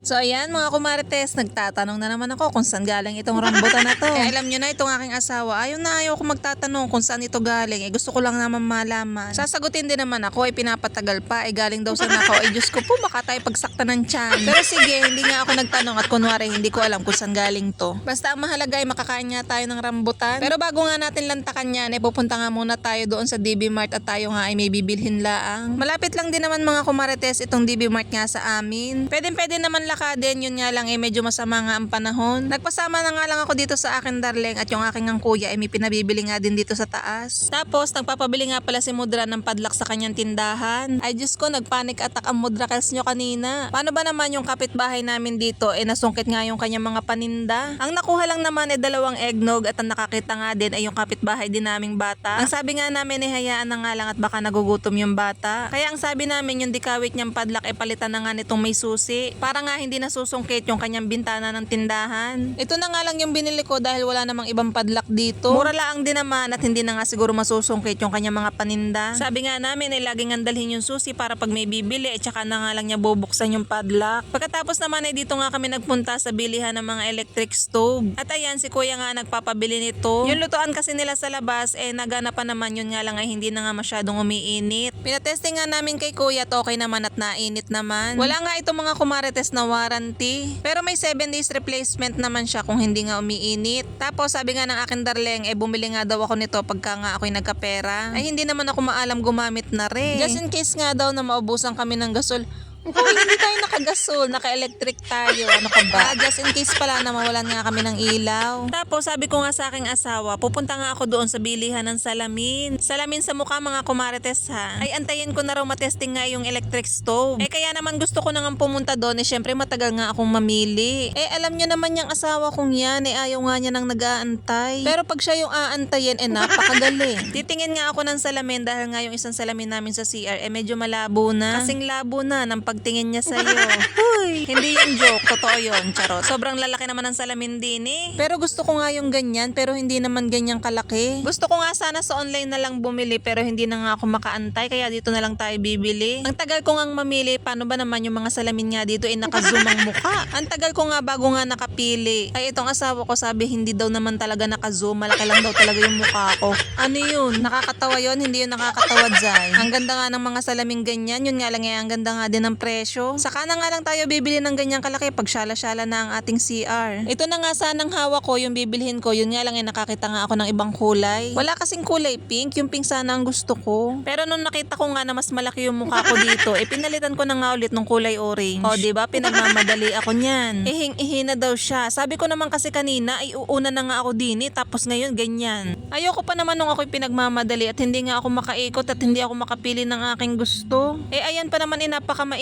So ayan mga kumarites, nagtatanong na naman ako kung saan galing itong rambutan na to. eh, alam nyo na itong aking asawa, ayaw na ayaw ko magtatanong kung saan ito galing. Eh gusto ko lang naman malaman. Sasagutin din naman ako, ay pinapatagal pa. Eh galing daw sa nakaw. Eh Diyos ko po, baka tayo pagsakta ng tiyan. Pero sige, hindi nga ako nagtanong at kunwari hindi ko alam kung saan galing to. Basta ang mahalaga ay makakain nga tayo ng rambutan. Pero bago nga natin lantakan yan, eh pupunta nga muna tayo doon sa DB Mart at tayo nga ay may bibilhin laang. Malapit lang din naman mga kumarites itong DB Mart nga sa amin. Pwede pwede naman lakadin, yun nga lang eh medyo masama nga ang panahon. Nagpasama na nga lang ako dito sa akin darling at yung aking ang kuya ay may pinabibili nga din dito sa taas. Tapos nagpapabili nga pala si Mudra ng padlock sa kanyang tindahan. Ay Diyos ko, nagpanic attack ang Mudra kasi nyo kanina. Paano ba naman yung kapitbahay namin dito eh nasungkit nga yung kanyang mga paninda. Ang nakuha lang naman ay dalawang eggnog at ang nakakita nga din ay yung kapitbahay din naming bata. Ang sabi nga namin eh hayaan na nga lang at baka nagugutom yung bata. Kaya ang sabi namin yung dikawit niyang padlock ay palitan na nga nitong may susi. Para nga hindi nasusungkit yung kanyang bintana ng tindahan. Ito na nga lang yung binili ko dahil wala namang ibang padlock dito. Mura lang din naman at hindi na nga siguro masusungkit yung kanyang mga paninda. Sabi nga namin ay laging andalhin yung susi para pag may bibili at saka na nga lang niya bubuksan yung padlock. Pagkatapos naman ay dito nga kami nagpunta sa bilihan ng mga electric stove. At ayan si kuya nga nagpapabili nito. Yung lutuan kasi nila sa labas eh nagana pa naman yun nga lang ay hindi na nga masyadong umiinit. Pinatesting nga namin kay kuya at okay naman at nainit naman. Wala nga itong mga kumarites na warranty. Pero may 7 days replacement naman siya kung hindi nga umiinit. Tapos sabi nga ng akin darling, eh bumili nga daw ako nito pagka nga ako'y nagkapera. Ay hindi naman ako maalam gumamit na rin. Just in case nga daw na maubusan kami ng gasol. Hoy, hindi tayo nakagasol, naka-electric tayo. Ano ka ba? Ah, just in case pala na mawalan nga kami ng ilaw. Tapos sabi ko nga sa aking asawa, pupunta nga ako doon sa bilihan ng salamin. Salamin sa mukha mga kumarites ha. Ay antayin ko na raw matesting nga yung electric stove. Eh kaya naman gusto ko nang pumunta doon eh syempre matagal nga akong mamili. Eh alam niyo naman yung asawa kong yan eh ayaw nga niya nang nag-aantay. Pero pag siya yung aantayin eh napakagaling. Titingin nga ako ng salamin dahil nga yung isang salamin namin sa CR eh medyo malabo na. Kasing labo na ng pagtingin niya sa'yo. Huy, hindi yung joke, totoo yun, charot. Sobrang lalaki naman ng salamin din eh. Pero gusto ko nga yung ganyan, pero hindi naman ganyang kalaki. Gusto ko nga sana sa online na lang bumili, pero hindi na nga ako makaantay, kaya dito na lang tayo bibili. Ang tagal ko ngang mamili, paano ba naman yung mga salamin nga dito ay nakazoom ang mukha? Ang tagal ko nga bago nga nakapili. Ay itong asawa ko sabi hindi daw naman talaga nakazoom, malaki lang daw talaga yung mukha ko. Ano yun? Nakakatawa yun, hindi yun nakakatawa Zay. Ang ganda nga ng mga salamin ganyan, yun nga lang eh, ang ganda nga din ng presyo. Saka na nga lang tayo bibili ng ganyang kalaki pag syala-syala na ang ating CR. Ito na nga sanang hawak ko, yung bibilhin ko, yun nga lang eh, nakakita nga ako ng ibang kulay. Wala kasing kulay pink, yung pink sana ang gusto ko. Pero nung nakita ko nga na mas malaki yung mukha ko dito, eh pinalitan ko na nga ulit ng kulay orange. O, di ba? Pinagmamadali ako niyan. Ihing-ihi na daw siya. Sabi ko naman kasi kanina, ay uuna na nga ako din tapos ngayon ganyan. Ayoko pa naman nung ako'y pinagmamadali at hindi nga ako makaikot at hindi ako makapili ng aking gusto. Eh ayan pa naman eh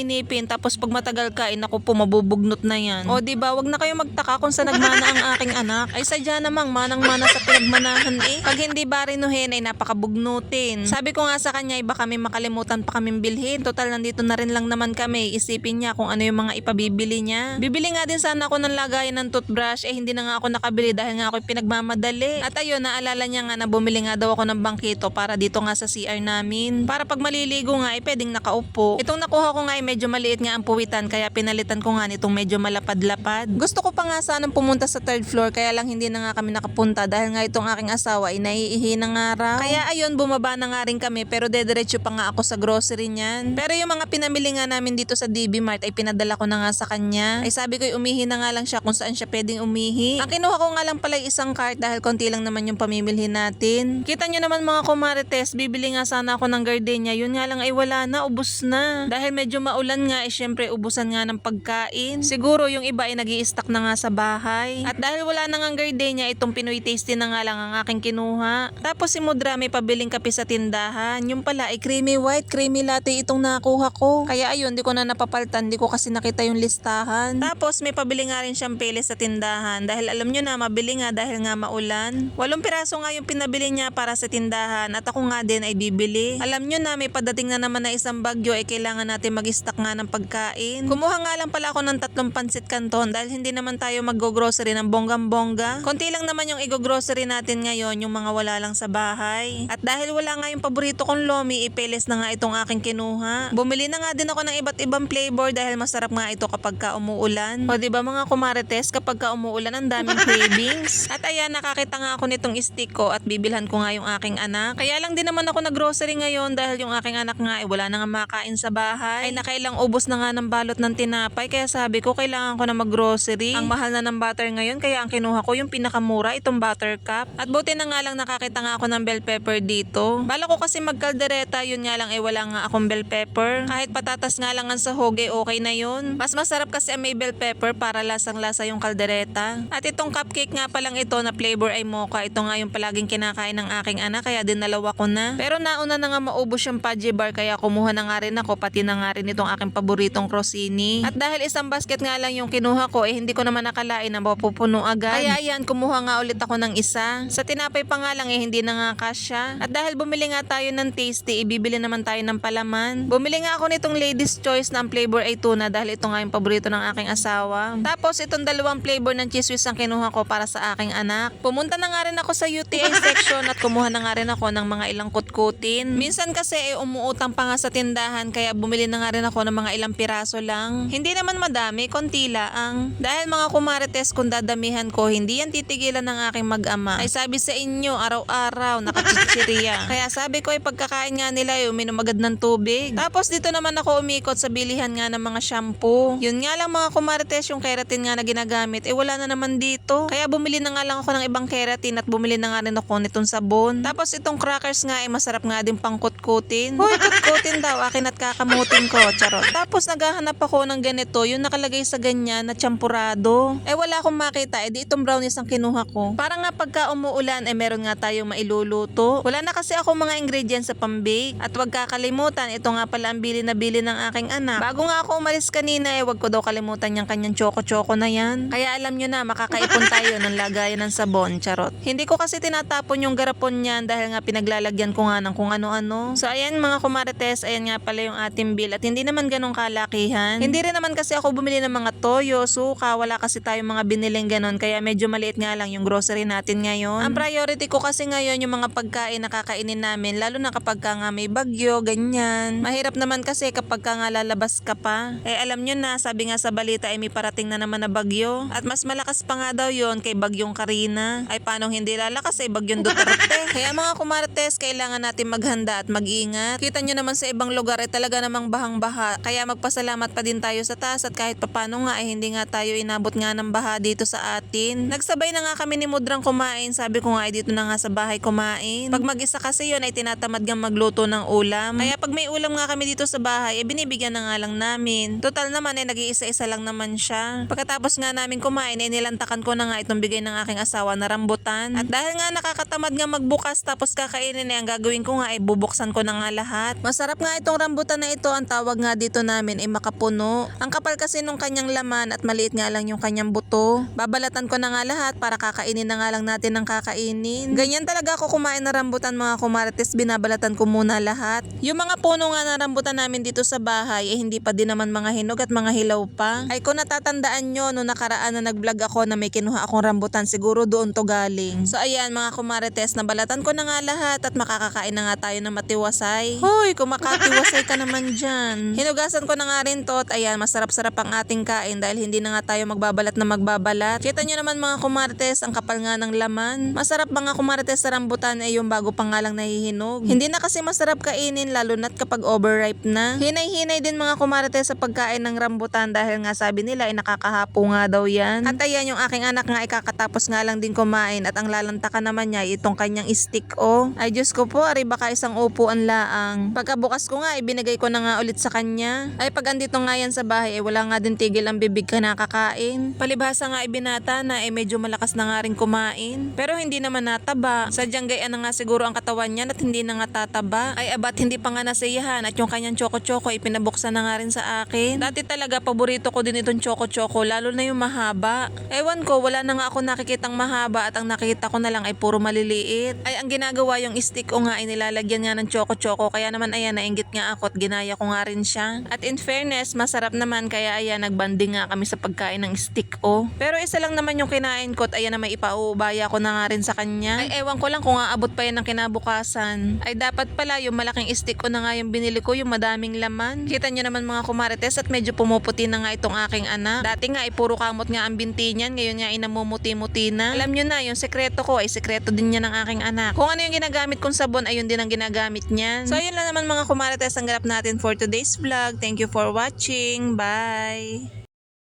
napakamainipin tapos pag matagal ka, eh naku po mabubugnot na yan. O di ba wag na kayo magtaka kung sa nagmana ang aking anak. Ay sadya namang manang-mana sa pinagmanahan eh. Pag hindi barinuhin ay napakabugnutin. Sabi ko nga sa kanya, ay baka may makalimutan pa kaming bilhin. Total nandito na rin lang naman kami. Isipin niya kung ano yung mga ipabibili niya. Bibili nga din sana ako ng lagayan ng toothbrush eh hindi na nga ako nakabili dahil nga ako pinagmamadali. At ayun, naalala niya nga na bumili nga daw ako ng bangkito para dito nga sa CR namin. Para pag maliligo nga ay pwedeng nakaupo. Itong nakuha ko nga ay medyo maliit nga ang puwitan kaya pinalitan ko nga nitong medyo malapad-lapad. Gusto ko pa nga sanang pumunta sa third floor kaya lang hindi na nga kami nakapunta dahil nga itong aking asawa ay naiihi na nga raw. Kaya ayun, bumaba na nga rin kami pero dediretso pa nga ako sa grocery niyan. Pero yung mga pinamili nga namin dito sa DB Mart ay pinadala ko na nga sa kanya. Ay sabi ko umihi na nga lang siya kung saan siya pwedeng umihi. Ang kinuha ko nga lang pala isang cart dahil konti lang naman yung pamimilhin natin. Kita nyo naman mga kumarites, bibili nga sana ako ng gardenia. Yun nga lang ay wala na, ubus na. Dahil medyo maulan nga, eh syempre ubusan nga ng pagkain. Siguro yung iba ay nag stock na nga sa bahay. At dahil wala na nga gardenia, itong Pinoy tasty na nga lang ang aking kinuha. Tapos si Mudra may pabiling kape sa tindahan. Yung pala ay creamy white, creamy latte itong nakuha ko. Kaya ayun, di ko na napapaltan, di ko kasi nakita yung listahan. Tapos may pabili nga rin siyang pili sa tindahan. Dahil alam nyo na, mabili nga dahil nga maulan. Walong piraso nga yung pinabili niya para sa tindahan at ako nga din ay bibili. Alam nyo na, may padating na naman na isang bagyo ay kailangan natin mag hatak nga ng pagkain. Kumuha nga lang pala ako ng tatlong pansit canton dahil hindi naman tayo mag-grocery ng bonggang-bongga. Konti lang naman yung i-grocery natin ngayon, yung mga wala lang sa bahay. At dahil wala nga yung paborito kong lomi, ipeles na nga itong aking kinuha. Bumili na nga din ako ng iba't ibang flavor dahil masarap nga ito kapag ka umuulan. O di ba mga kumarites, kapag ka umuulan ang daming cravings. At ayan, nakakita nga ako nitong stick ko at bibilhan ko nga yung aking anak. Kaya lang din naman ako nag-grocery ngayon dahil yung aking anak nga ay wala na nga makain sa bahay. Ay nakailang ubos na nga ng balot ng tinapay kaya sabi ko kailangan ko na mag-grocery. Ang mahal na ng butter ngayon kaya ang kinuha ko yung pinakamura itong butter cup. At buti na nga lang nakakita nga ako ng bell pepper dito. Bala ko kasi magkaldereta yun nga lang eh wala nga akong bell pepper. Kahit patatas nga lang ang sahog eh okay na yun. Mas masarap kasi ang may bell pepper para lasang lasa yung kaldereta. At itong cupcake nga palang ito na flavor ay mocha. Ito nga yung palaging kinakain ng aking anak kaya dinalawa ko na. Pero nauna na nga maubos yung Pudgy bar kaya kumuha na nga rin ako pati na nga rin itong aking paboritong crostini. At dahil isang basket nga lang yung kinuha ko eh hindi ko naman nakalain na mapupuno agad. Kaya ayan kumuha nga ulit ako ng isa. Sa tinapay pa nga lang eh hindi na nga kasya. At dahil bumili nga tayo ng tasty ibibili naman tayo ng palaman. Bumili nga ako nitong ladies choice na ang flavor ay tuna dahil ito nga yung paborito ng aking asawa. Tapos itong dalawang flavor ng cheese whiz ang kinuha ko para sa aking anak. Pumunta na nga rin ako sa UTI section at kumuha na nga rin ako ng mga ilang kutkutin. Minsan kasi eh, umuutang pa nga sa tindahan kaya bumili na nga rin ako ng mga ilang piraso lang. Hindi naman madami, konti lang. Dahil mga kumarites kung dadamihan ko, hindi yan titigilan ng aking mag-ama. Ay sabi sa inyo, araw-araw, nakachichiriya. kaya sabi ko ay pagkakain nga nila, ay uminom agad ng tubig. Tapos dito naman ako umikot sa bilihan nga ng mga shampoo. Yun nga lang mga kumarites, yung keratin nga na ginagamit, eh wala na naman dito. Kaya bumili na nga lang ako ng ibang keratin at bumili na nga rin ako nitong sabon. Tapos itong crackers nga, eh masarap nga din pang kutkutin. Hoy, kutkutin daw, akin at kakamutin ko, charot. Tapos naghahanap ako ng ganito, yung nakalagay sa ganyan na champurado. Eh wala akong makita, eh di itong brownies ang kinuha ko. Para nga pagka umuulan, eh meron nga tayong mailuluto. Wala na kasi ako mga ingredients sa pambake. At wag kakalimutan, ito nga pala ang bili na bili ng aking anak. Bago nga ako umalis kanina, eh wag ko daw kalimutan yung kanyang choco-choco na yan. Kaya alam nyo na, makakaipon tayo ng lagayan ng sabon, charot. Hindi ko kasi tinatapon yung garapon niyan dahil nga pinaglalagyan ko nga ng kung ano-ano. So ayan mga kumarites, ayan nga pala yung ating bill at hindi naman ganong kalakihan. Hindi rin naman kasi ako bumili ng mga toyo, suka, wala kasi tayong mga biniling ganon kaya medyo maliit nga lang yung grocery natin ngayon. Ang priority ko kasi ngayon yung mga pagkain na kakainin namin lalo na kapag ka nga may bagyo, ganyan. Mahirap naman kasi kapag ka nga lalabas ka pa. Eh alam nyo na, sabi nga sa balita ay may parating na naman na bagyo. At mas malakas pa nga daw yon kay bagyong Karina. Ay paano hindi lalakas ay bagyong Duterte. Kaya mga kumarites, kailangan natin maghanda at mag-ingat. Kita nyo naman sa ibang lugar ay talaga namang bahang-baha. Kaya magpasalamat pa din tayo sa taas at kahit papano nga ay hindi nga tayo inabot nga ng baha dito sa atin. Nagsabay na nga kami ni Mudrang kumain. Sabi ko nga ay dito na nga sa bahay kumain. Pag mag-isa kasi yun ay tinatamad nga magluto ng ulam. Kaya pag may ulam nga kami dito sa bahay, eh binibigyan na nga lang namin. Total naman eh nag-iisa-isa lang naman siya. Pagkatapos nga namin kumain, eh nilantakan ko na nga itong bigay ng aking asawa na rambutan. At dahil nga nakakatamad nga magbukas tapos kakainin eh, ang gagawin ko nga ay bubuksan ko na nga lahat. Masarap nga itong rambutan na ito, ang tawag nga dito namin ay makapuno. Ang kapal kasi nung kanyang laman at maliit nga lang yung kanyang buto. Babalatan ko na nga lahat para kakainin na nga lang natin ng kakainin. Ganyan talaga ako kumain na rambutan mga kumarites, binabalatan ko muna lahat. Yung mga puno nga na rambutan namin dito sa bahay, eh hindi pa din naman mga hinog at mga hilaw pa. Ay kung natatandaan nyo, no nakaraan na nag-vlog ako na may kinuha akong rambutan, siguro doon to galing. So ayan mga kumarites, nabalatan ko na nga lahat at makakakain na nga tayo ng matiwasay. Hoy, kung makatiwasay ka naman dyan. Hinugasan ko na nga rin to at ayan, masarap-sarap ang ating kain dahil hindi na nga tayo magbabalat na magbabalat. Kita nyo naman mga kumarites, ang kapal nga ng laman. Masarap nga kumarites sa rambutan ay yung bago pa nga lang nahihinog. Hindi na kasi masarap kainin lalo na't kapag overripe na. Hinay-hinay din mga kumarites sa pagkain ng rambutan dahil nga sabi nila ay nakakahapo nga daw yan. At ayan yung aking anak nga ay kakatapos nga lang din kumain at ang lalantakan naman niya itong kanyang stick o. Ay Diyos ko po, ari baka isang upuan laang. Pagkabukas ko nga, ibinigay ko na nga ulit sa kanya. Ay pag andito nga yan sa bahay, eh wala nga din tigil ang bibig ka nakakain. Palibhasa nga ibinata na eh medyo malakas na nga rin kumain. Pero hindi naman nataba. Sadyang gayaan na nga siguro ang katawan niya at hindi na nga tataba. Ay abat hindi pa nga nasiyahan at yung kanyang choco-choco ay pinabuksan na nga rin sa akin. Dati talaga paborito ko din itong choco-choco lalo na yung mahaba. Ewan ko, wala na nga ako nakikitang mahaba at ang nakita ko na lang ay puro maliliit. Ay ang ginagawa yung stick ko nga ay nilalagyan nga ng choco-choco kaya naman ayan nainggit nga ako at ginaya ko nga rin siya. At in fairness, masarap naman kaya ayan, nagbanding nga kami sa pagkain ng stick oh. Pero isa lang naman yung kinain ko at ayan na may ipaubaya ko na nga rin sa kanya. Ay ewan ko lang kung aabot pa yan ng kinabukasan. Ay dapat pala yung malaking stick ko na nga yung binili ko, yung madaming laman. Kita nyo naman mga kumarites at medyo pumuputi na nga itong aking anak. Dati nga ay puro kamot nga ang binti niyan, ngayon nga ay namumuti-muti na. Alam nyo na, yung sekreto ko ay sekreto din niya ng aking anak. Kung ano yung ginagamit kong sabon, ayun din ang ginagamit niyan. So ayun lang naman mga kumarites ang ganap natin for today's vlog. Thank you for watching. Bye!